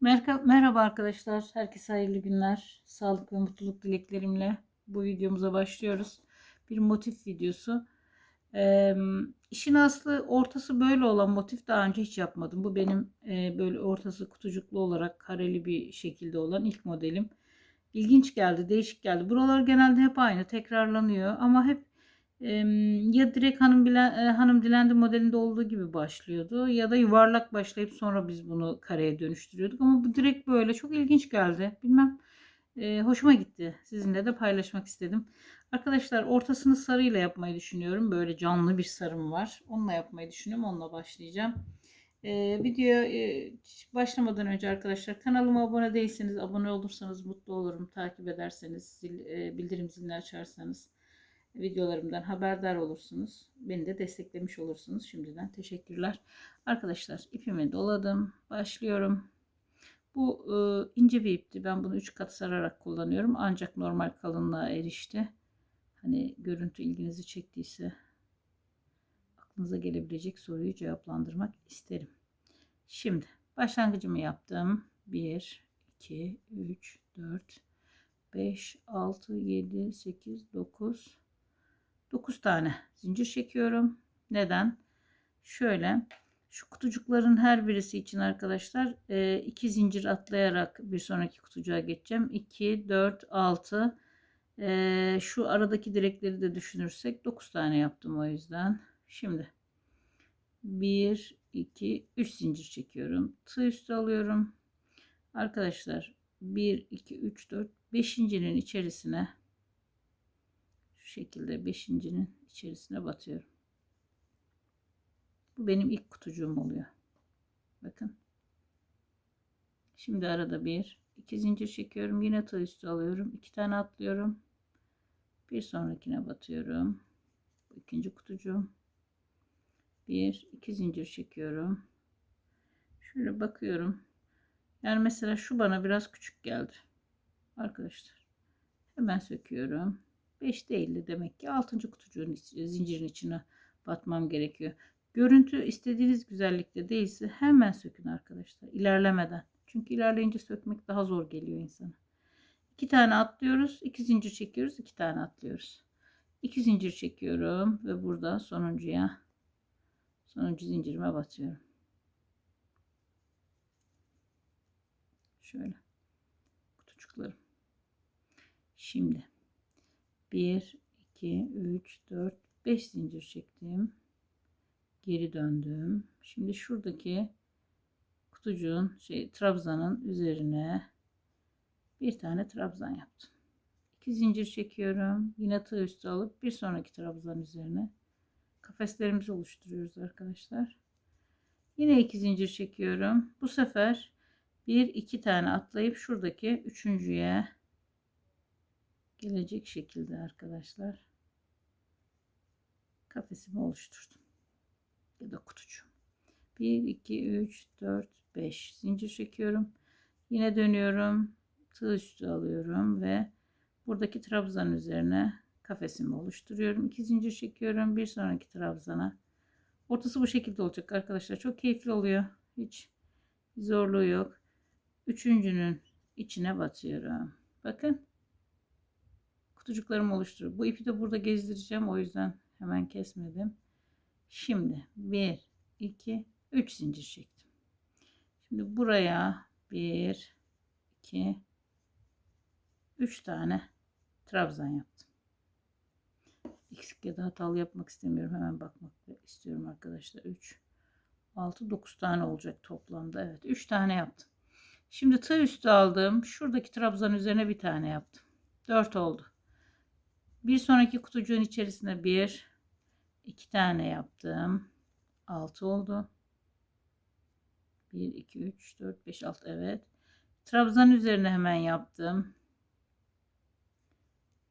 Merhaba, arkadaşlar. Herkese hayırlı günler. Sağlık ve mutluluk dileklerimle bu videomuza başlıyoruz. Bir motif videosu. Ee, işin aslı ortası böyle olan motif daha önce hiç yapmadım. Bu benim e, böyle ortası kutucuklu olarak kareli bir şekilde olan ilk modelim. İlginç geldi, değişik geldi. Buralar genelde hep aynı, tekrarlanıyor ama hep ya direkt hanım bilen, hanım dilendi modelinde olduğu gibi başlıyordu ya da yuvarlak başlayıp sonra biz bunu kareye dönüştürüyorduk ama bu direkt böyle çok ilginç geldi. Bilmem e, hoşuma gitti. Sizinle de paylaşmak istedim. Arkadaşlar ortasını sarıyla yapmayı düşünüyorum. Böyle canlı bir sarım var. Onunla yapmayı düşünüyorum. Onunla başlayacağım. E, videoya e, başlamadan önce arkadaşlar kanalıma abone değilseniz abone olursanız mutlu olurum. Takip ederseniz zil, e, bildirim zilini açarsanız videolarımdan haberdar olursunuz. Beni de desteklemiş olursunuz. Şimdiden teşekkürler. Arkadaşlar ipimi doladım. Başlıyorum. Bu e, ince bir ipti. Ben bunu 3 kat sararak kullanıyorum. Ancak normal kalınlığa erişti. Hani görüntü ilginizi çektiyse aklınıza gelebilecek soruyu cevaplandırmak isterim. Şimdi başlangıcımı yaptım. 1, 2, 3, 4, 5, 6, 7, 8, 9, 9 tane zincir çekiyorum. Neden? Şöyle şu kutucukların her birisi için arkadaşlar 2 e, zincir atlayarak bir sonraki kutucuğa geçeceğim. 2, 4, 6 şu aradaki direkleri de düşünürsek 9 tane yaptım o yüzden. Şimdi 1, 2, 3 zincir çekiyorum. Tığ üstü alıyorum. Arkadaşlar 1, 2, 3, 4, 5.'nin içerisine şekilde beşincinin içerisine batıyorum. Bu benim ilk kutucuğum oluyor. Bakın. Şimdi arada bir, iki zincir çekiyorum. Yine tığ üstü alıyorum. iki tane atlıyorum. Bir sonrakine batıyorum. Bu ikinci kutucuğum. Bir, iki zincir çekiyorum. Şöyle bakıyorum. Yani mesela şu bana biraz küçük geldi. Arkadaşlar. Hemen söküyorum. 5 değildi demek ki 6. kutucuğun zincirin içine batmam gerekiyor. Görüntü istediğiniz güzellikte değilse hemen sökün arkadaşlar ilerlemeden. Çünkü ilerleyince sökmek daha zor geliyor insana. 2 tane atlıyoruz. 2 zincir çekiyoruz. 2 tane atlıyoruz. 2 zincir çekiyorum ve burada sonuncuya sonuncu zincirime batıyorum. Şöyle kutucuklarım. Şimdi 1 2 3 4 5 zincir çektim. Geri döndüm. Şimdi şuradaki kutucuğun şey trabzanın üzerine bir tane trabzan yaptım. 2 zincir çekiyorum. Yine tığ üstü alıp bir sonraki trabzan üzerine kafeslerimizi oluşturuyoruz arkadaşlar. Yine iki zincir çekiyorum. Bu sefer bir iki tane atlayıp şuradaki üçüncüye gelecek şekilde arkadaşlar kafesimi oluşturdum ya da kutucuğum. 1 2 3 4 5 zincir çekiyorum. Yine dönüyorum. Tığ üstü alıyorum ve buradaki trabzan üzerine kafesimi oluşturuyorum. 2 zincir çekiyorum. Bir sonraki trabzana. Ortası bu şekilde olacak arkadaşlar. Çok keyifli oluyor. Hiç zorluğu yok. Üçüncünün içine batıyorum. Bakın kutucuklarımı oluşturuyor. Bu ipi de burada gezdireceğim. O yüzden hemen kesmedim. Şimdi 1, 2, 3 zincir çektim. Şimdi buraya 1, 2, 3 tane trabzan yaptım. Eksik ya da hatalı yapmak istemiyorum. Hemen bakmak istiyorum arkadaşlar. 3, 6, 9 tane olacak toplamda. Evet 3 tane yaptım. Şimdi tığ üstü aldım. Şuradaki trabzan üzerine bir tane yaptım. 4 oldu. Bir sonraki kutucuğun içerisine bir, iki tane yaptım. Altı oldu. Bir, iki, üç, dört, beş, altı. Evet. Trabzan üzerine hemen yaptım.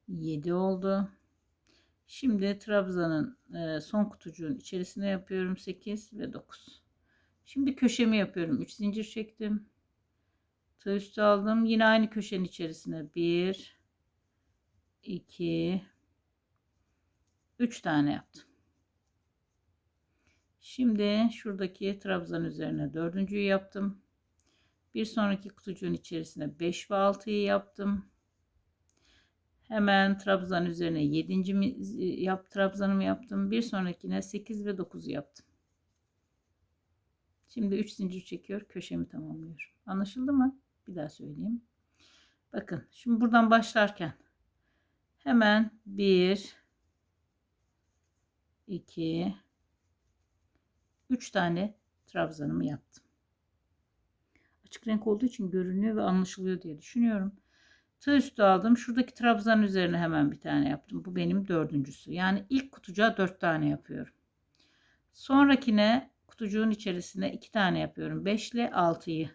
Yedi oldu. Şimdi trabzanın e, son kutucuğun içerisine yapıyorum. Sekiz ve dokuz. Şimdi köşemi yapıyorum. Üç zincir çektim. Tığ üstü aldım. Yine aynı köşenin içerisine bir, 2 3 tane yaptım. Şimdi şuradaki trabzan üzerine dördüncüyü yaptım. Bir sonraki kutucuğun içerisine 5 ve 6'yı yaptım. Hemen trabzan üzerine 7. mi yap trabzanımı yaptım. Bir sonrakine 8 ve 9'u yaptım. Şimdi 3 zincir çekiyor, köşemi tamamlıyorum. Anlaşıldı mı? Bir daha söyleyeyim. Bakın, şimdi buradan başlarken hemen 1 2 3 tane trabzanımı yaptım. Açık renk olduğu için görünüyor ve anlaşılıyor diye düşünüyorum. Tığ üstü aldım. Şuradaki trabzan üzerine hemen bir tane yaptım. Bu benim dördüncüsü. Yani ilk kutucuğa dört tane yapıyorum. Sonrakine kutucuğun içerisine iki tane yapıyorum. 5 ile 6'yı.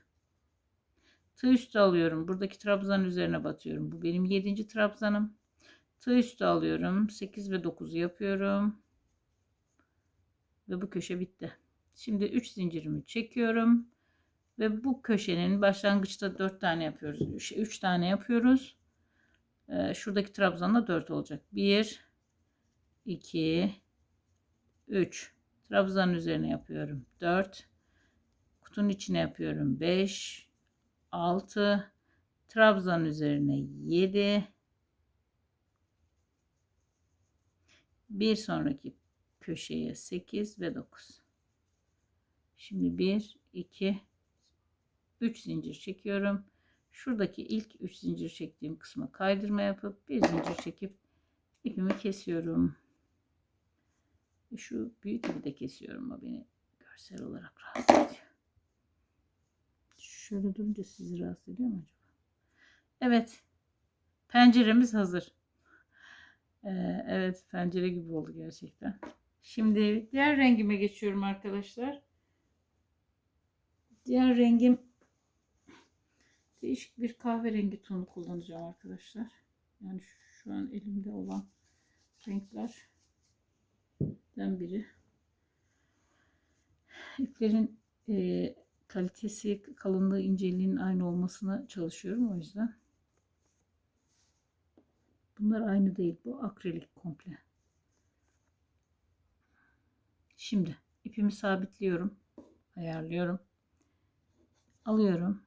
Tığ üstü alıyorum. Buradaki trabzan üzerine batıyorum. Bu benim 7. trabzanım. Tığ üstü alıyorum. 8 ve 9'u yapıyorum. Ve bu köşe bitti. Şimdi 3 zincirimi çekiyorum. Ve bu köşenin başlangıçta 4 tane yapıyoruz. 3 tane yapıyoruz. Ee, şuradaki trabzanla 4 olacak. 1 2 3 trabzanın üzerine yapıyorum. 4 kutunun içine yapıyorum. 5 6 trabzanın üzerine 7 bir sonraki köşeye 8 ve 9 şimdi 1 2 3 zincir çekiyorum. Şuradaki ilk 3 zincir çektiğim kısma kaydırma yapıp bir zincir çekip ipimi kesiyorum. Şu büyük ipi de kesiyorum o beni görsel olarak rahatsız ediyor. Şöyle durunca sizi rahatsız ediyor mu acaba? Evet penceremiz hazır ee, evet pencere gibi oldu gerçekten Şimdi diğer rengime geçiyorum arkadaşlar. Diğer rengim değişik bir kahverengi tonu kullanacağım arkadaşlar. Yani şu an elimde olan renklerden biri. İplerin e, kalitesi, kalınlığı, inceliğinin aynı olmasına çalışıyorum o yüzden. Bunlar aynı değil. Bu akrilik komple. Şimdi ipimi sabitliyorum. Ayarlıyorum. Alıyorum.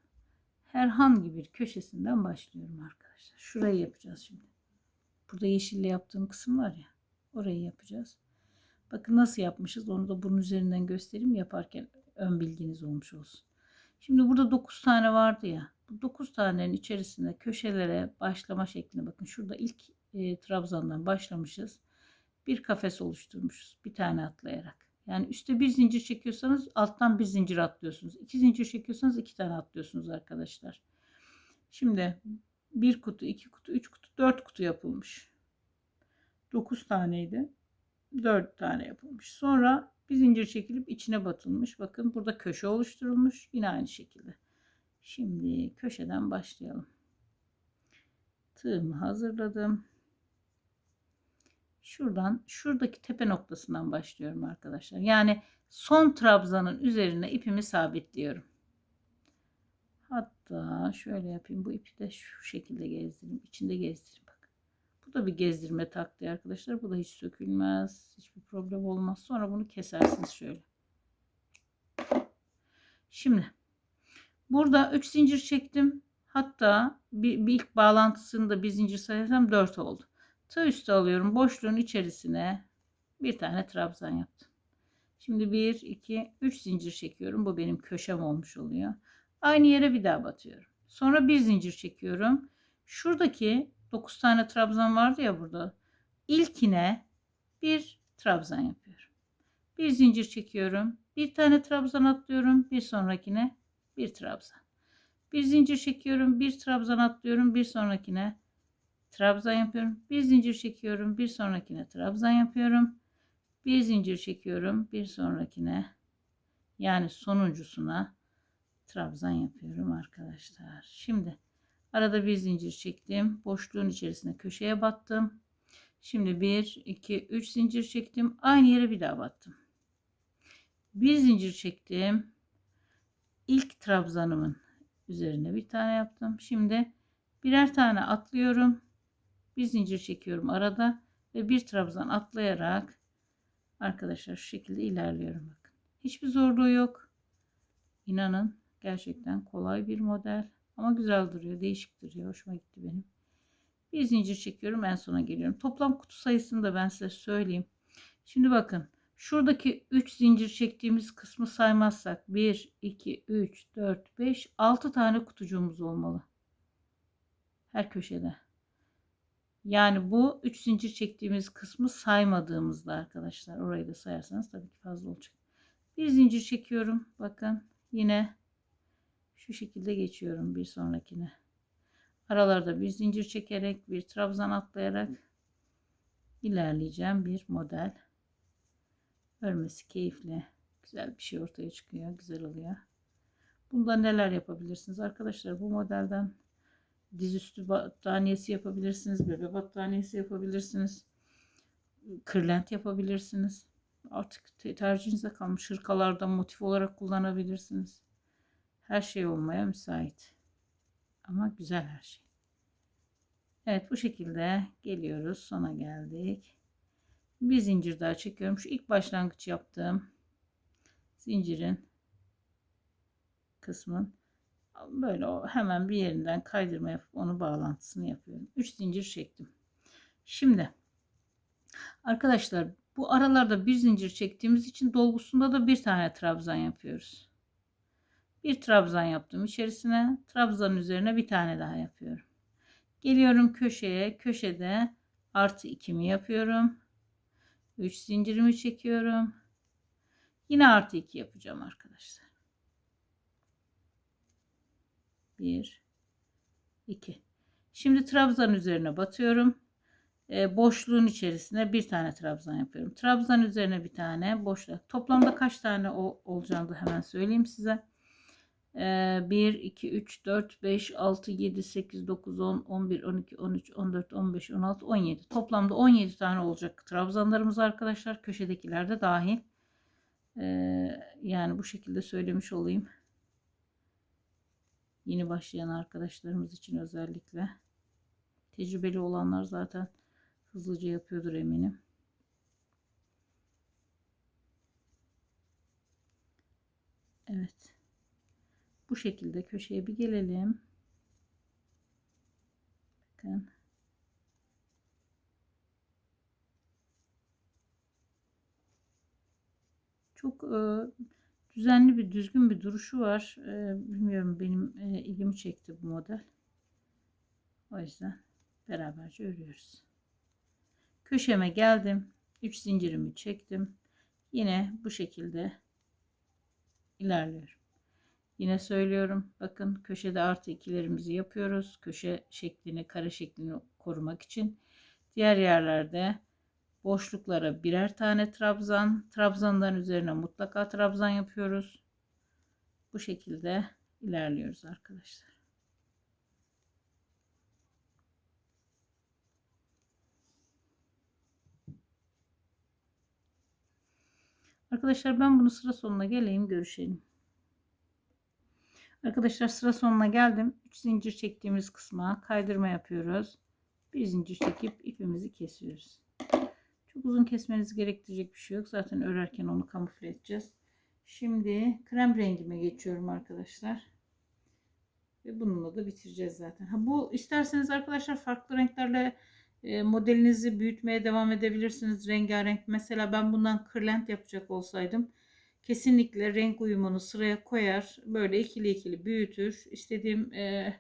Herhangi bir köşesinden başlıyorum arkadaşlar. Şurayı yapacağız şimdi. Burada yeşille yaptığım kısım var ya. Orayı yapacağız. Bakın nasıl yapmışız. Onu da bunun üzerinden göstereyim. Yaparken ön bilginiz olmuş olsun. Şimdi burada 9 tane vardı ya. Bu 9 tanenin içerisinde köşelere başlama şeklinde bakın. Şurada ilk e, trabzandan başlamışız. Bir kafes oluşturmuşuz. Bir tane atlayarak. Yani üstte bir zincir çekiyorsanız alttan bir zincir atlıyorsunuz. İki zincir çekiyorsanız iki tane atlıyorsunuz arkadaşlar. Şimdi bir kutu, iki kutu, üç kutu, dört kutu yapılmış. Dokuz taneydi. Dört tane yapılmış. Sonra bir zincir çekilip içine batılmış. Bakın burada köşe oluşturulmuş. Yine aynı şekilde. Şimdi köşeden başlayalım. Tığımı hazırladım. Şuradan şuradaki tepe noktasından başlıyorum arkadaşlar. Yani son trabzanın üzerine ipimi sabitliyorum. Hatta şöyle yapayım. Bu ipi de şu şekilde gezdireyim. İçinde gezdireyim. Bak. Bu da bir gezdirme taktiği arkadaşlar. Bu da hiç sökülmez. Hiçbir problem olmaz. Sonra bunu kesersiniz şöyle. Şimdi burada 3 zincir çektim. Hatta bir, bir ilk bağlantısında bir zincir sayarsam 4 oldu. Tığ üstü alıyorum. Boşluğun içerisine bir tane trabzan yaptım. Şimdi 1, 2, 3 zincir çekiyorum. Bu benim köşem olmuş oluyor. Aynı yere bir daha batıyorum. Sonra bir zincir çekiyorum. Şuradaki 9 tane trabzan vardı ya burada. İlkine bir trabzan yapıyorum. Bir zincir çekiyorum. Bir tane trabzan atlıyorum. Bir sonrakine bir trabzan. Bir zincir çekiyorum. Bir trabzan atlıyorum. Bir sonrakine trabzan yapıyorum. Bir zincir çekiyorum. Bir sonrakine trabzan yapıyorum. Bir zincir çekiyorum. Bir sonrakine yani sonuncusuna trabzan yapıyorum arkadaşlar. Şimdi arada bir zincir çektim. Boşluğun içerisine köşeye battım. Şimdi 1, 2, 3 zincir çektim. Aynı yere bir daha battım. Bir zincir çektim. İlk trabzanımın üzerine bir tane yaptım. Şimdi birer tane atlıyorum bir zincir çekiyorum arada ve bir trabzan atlayarak arkadaşlar şu şekilde ilerliyorum bakın. Hiçbir zorluğu yok. İnanın Gerçekten kolay bir model. Ama güzel duruyor. Değişik duruyor. Hoşuma gitti benim. Bir zincir çekiyorum. En sona geliyorum. Toplam kutu sayısını da ben size söyleyeyim. Şimdi bakın. Şuradaki 3 zincir çektiğimiz kısmı saymazsak 1, 2, 3, 4, 5, 6 tane kutucuğumuz olmalı. Her köşede. Yani bu 3 zincir çektiğimiz kısmı saymadığımızda arkadaşlar. Orayı da sayarsanız tabii ki fazla olacak. Bir zincir çekiyorum. Bakın yine şu şekilde geçiyorum bir sonrakine. Aralarda bir zincir çekerek bir trabzan atlayarak ilerleyeceğim bir model. Örmesi keyifli. Güzel bir şey ortaya çıkıyor. Güzel oluyor. Bunda neler yapabilirsiniz arkadaşlar? Bu modelden dizüstü battaniyesi yapabilirsiniz. Bebe battaniyesi yapabilirsiniz. Kırlent yapabilirsiniz. Artık tercihinize kalmış. Hırkalarda motif olarak kullanabilirsiniz. Her şey olmaya müsait. Ama güzel her şey. Evet bu şekilde geliyoruz. Sona geldik. Bir zincir daha çekiyorum. Şu ilk başlangıç yaptığım zincirin kısmın böyle hemen bir yerinden kaydırma yapıp onu bağlantısını yapıyorum. 3 zincir çektim. Şimdi arkadaşlar bu aralarda bir zincir çektiğimiz için dolgusunda da bir tane trabzan yapıyoruz. Bir trabzan yaptım içerisine. Trabzanın üzerine bir tane daha yapıyorum. Geliyorum köşeye. Köşede artı ikimi yapıyorum. 3 zincirimi çekiyorum. Yine artı 2 yapacağım arkadaşlar. 1 2 Şimdi trabzan üzerine batıyorum. E, boşluğun içerisine bir tane trabzan yapıyorum. Trabzan üzerine bir tane boşluk. Toplamda kaç tane o olacağını hemen söyleyeyim size. 1, 2, 3, 4, 5, 6, 7, 8, 9, 10, 11, 12, 13, 14, 15, 16, 17. Toplamda 17 tane olacak trabzanlarımız arkadaşlar. Köşedekiler de dahil. Ee, yani bu şekilde söylemiş olayım. Yeni başlayan arkadaşlarımız için özellikle. Tecrübeli olanlar zaten hızlıca yapıyordur eminim. Evet. Bu şekilde köşeye bir gelelim. Bakın. Çok e, düzenli bir düzgün bir duruşu var. E, bilmiyorum benim e, ilgimi çekti bu model. O yüzden beraberce örüyoruz. Köşeme geldim. 3 zincirimi çektim. Yine bu şekilde ilerliyorum. Yine söylüyorum. Bakın köşede artı ikilerimizi yapıyoruz. Köşe şeklini, kare şeklini korumak için. Diğer yerlerde boşluklara birer tane trabzan. Trabzanların üzerine mutlaka trabzan yapıyoruz. Bu şekilde ilerliyoruz arkadaşlar. Arkadaşlar ben bunu sıra sonuna geleyim görüşelim. Arkadaşlar sıra sonuna geldim. 3 zincir çektiğimiz kısma kaydırma yapıyoruz. Bir zincir çekip ipimizi kesiyoruz. Çok uzun kesmeniz gerektirecek bir şey yok. Zaten örerken onu kamufle edeceğiz. Şimdi krem rengime geçiyorum arkadaşlar. Ve bununla da bitireceğiz zaten. Ha, bu isterseniz arkadaşlar farklı renklerle e, modelinizi büyütmeye devam edebilirsiniz. Rengarenk. Mesela ben bundan kırlent yapacak olsaydım kesinlikle renk uyumunu sıraya koyar. Böyle ikili ikili büyütür. İstediğim e,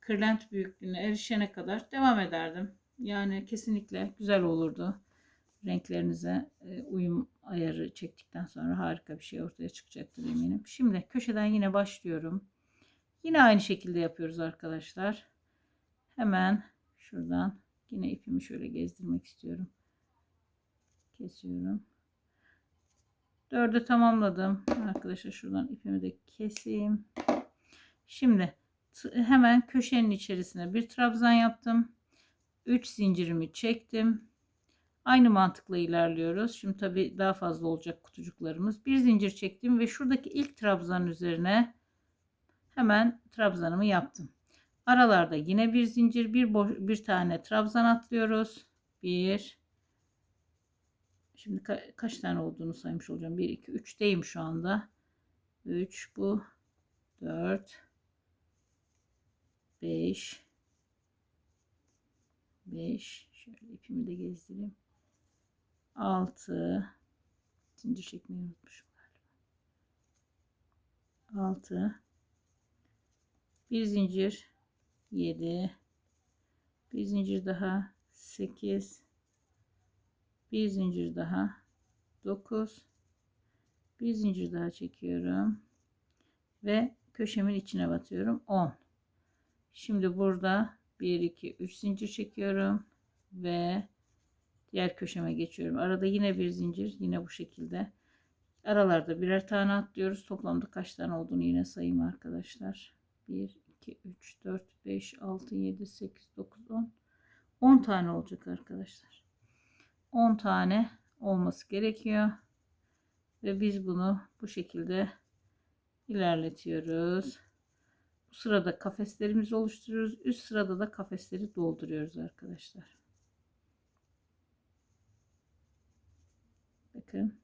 kırlent büyüklüğüne erişene kadar devam ederdim. Yani kesinlikle güzel olurdu. Renklerinize e, uyum ayarı çektikten sonra harika bir şey ortaya çıkacaktır eminim. Şimdi köşeden yine başlıyorum. Yine aynı şekilde yapıyoruz arkadaşlar. Hemen şuradan yine ipimi şöyle gezdirmek istiyorum. Kesiyorum. Dördü tamamladım. Arkadaşlar şuradan ipimi de keseyim. Şimdi hemen köşenin içerisine bir trabzan yaptım. 3 zincirimi çektim. Aynı mantıkla ilerliyoruz. Şimdi tabi daha fazla olacak kutucuklarımız. Bir zincir çektim ve şuradaki ilk trabzanın üzerine hemen trabzanımı yaptım. Aralarda yine bir zincir, bir boş, bir tane trabzan atlıyoruz. 1 Şimdi ka kaç tane olduğunu saymış olacağım. 1, 2, 3'teyim şu anda. 3 bu. 4 5 5 şöyle ipimi de gezdireyim 6 zincir çekmeyi unutmuşum galiba 6 bir zincir 7 bir zincir daha 8 bir zincir daha. 9 bir zincir daha çekiyorum. Ve köşemin içine batıyorum. 10 şimdi burada 1 2 3 zincir çekiyorum. Ve diğer köşeme geçiyorum. Arada yine bir zincir yine bu şekilde. Aralarda birer tane atlıyoruz. Toplamda kaç tane olduğunu yine sayayım arkadaşlar. 1 2 3 4 5 6 7 8 9 10 10 tane olacak arkadaşlar 10 tane olması gerekiyor ve biz bunu bu şekilde ilerletiyoruz. Bu sırada kafeslerimizi oluşturuyoruz. Üst sırada da kafesleri dolduruyoruz arkadaşlar. Bakın.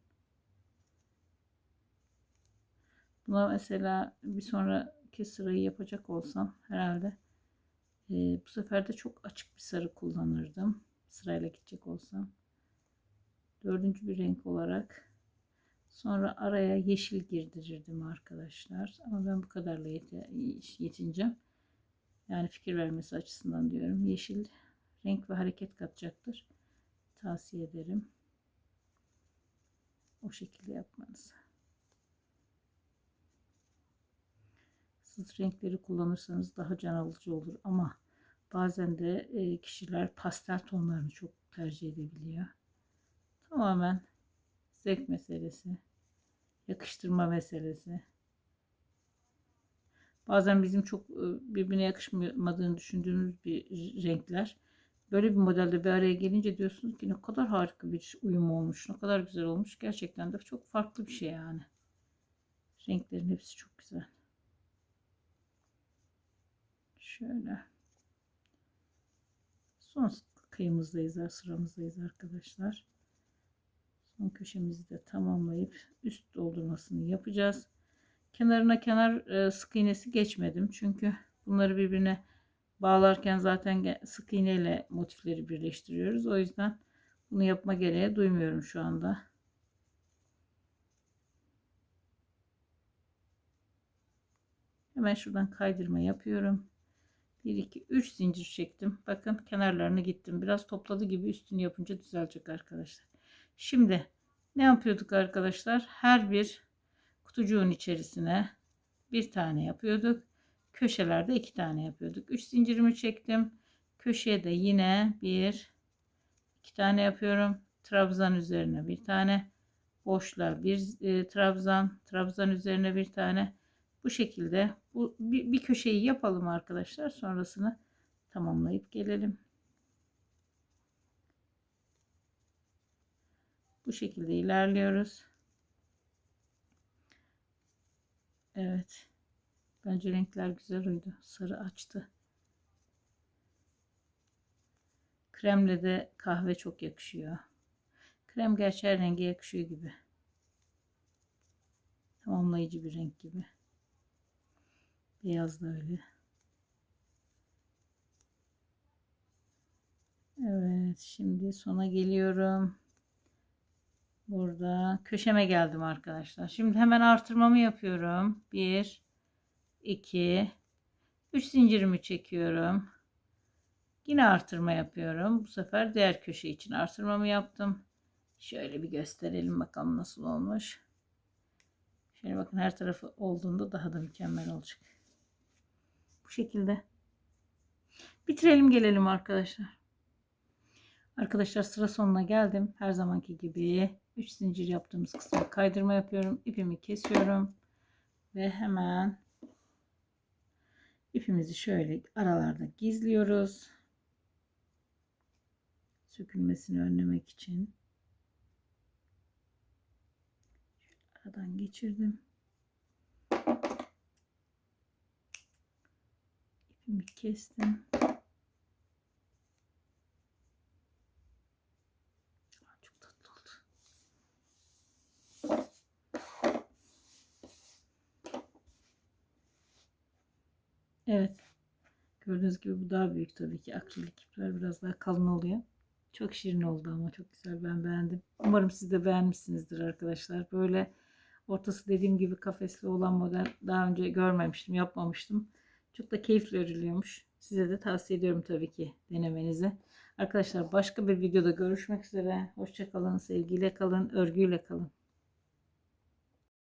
Buna mesela bir sonraki sırayı yapacak olsam herhalde e, bu sefer de çok açık bir sarı kullanırdım. Sırayla gidecek olsam. Dördüncü bir renk olarak Sonra araya yeşil girdirirdim arkadaşlar. Ama ben bu kadarla yete yetineceğim. Yani fikir vermesi açısından diyorum. Yeşil renk ve hareket katacaktır. Tavsiye ederim. O şekilde yapmanızı. Siz renkleri kullanırsanız daha can alıcı olur ama bazen de e, kişiler pastel tonlarını çok tercih edebiliyor. Tamamen zevk meselesi, yakıştırma meselesi. Bazen bizim çok e, birbirine yakışmadığını düşündüğümüz bir renkler böyle bir modelde bir araya gelince diyorsunuz ki ne kadar harika bir uyum olmuş, ne kadar güzel olmuş. Gerçekten de çok farklı bir şey yani. Renklerin hepsi çok güzel. Şöyle. Son kıyımızdayız, sıramızdayız arkadaşlar. Son köşemizi de tamamlayıp üst doldurmasını yapacağız. Kenarına kenar e, sık iğnesi geçmedim. Çünkü bunları birbirine bağlarken zaten sık iğne ile motifleri birleştiriyoruz. O yüzden bunu yapma gereği duymuyorum şu anda. Hemen şuradan kaydırma yapıyorum. 1 2 3 zincir çektim. Bakın kenarlarını gittim. Biraz topladı gibi üstünü yapınca düzelecek arkadaşlar. Şimdi ne yapıyorduk arkadaşlar? Her bir kutucuğun içerisine bir tane yapıyorduk. Köşelerde iki tane yapıyorduk. Üç zincirimi çektim. Köşeye de yine bir iki tane yapıyorum. Trabzan üzerine bir tane. Boşluğa bir e, trabzan. Trabzan üzerine bir tane. Bu şekilde bu bir, bir köşeyi yapalım arkadaşlar. Sonrasını tamamlayıp gelelim. Bu şekilde ilerliyoruz. Evet. Bence renkler güzel uydu. Sarı açtı. Kremle de kahve çok yakışıyor. Krem gerçi her renge yakışıyor gibi. Tamamlayıcı bir renk gibi. Beyaz da öyle. Evet şimdi sona geliyorum. Burada köşeme geldim arkadaşlar. Şimdi hemen artırmamı yapıyorum. 1 2 3 zincirimi çekiyorum. Yine artırma yapıyorum. Bu sefer diğer köşe için artırmamı yaptım. Şöyle bir gösterelim bakalım nasıl olmuş. Şöyle bakın her tarafı olduğunda daha da mükemmel olacak. Bu şekilde. Bitirelim gelelim arkadaşlar. Arkadaşlar sıra sonuna geldim. Her zamanki gibi 3 zincir yaptığımız kısma kaydırma yapıyorum. İpimi kesiyorum. Ve hemen ipimizi şöyle aralarda gizliyoruz. Sökülmesini önlemek için. aradan geçirdim. İpimi kestim. Gördüğünüz gibi bu daha büyük tabii ki. Akrilik ipler biraz daha kalın oluyor. Çok şirin oldu ama çok güzel. Ben beğendim. Umarım siz de beğenmişsinizdir arkadaşlar. Böyle ortası dediğim gibi kafesli olan model daha önce görmemiştim, yapmamıştım. Çok da keyifli örülüyormuş. Size de tavsiye ediyorum tabii ki denemenizi. Arkadaşlar başka bir videoda görüşmek üzere. Hoşçakalın, sevgiyle kalın, örgüyle kalın.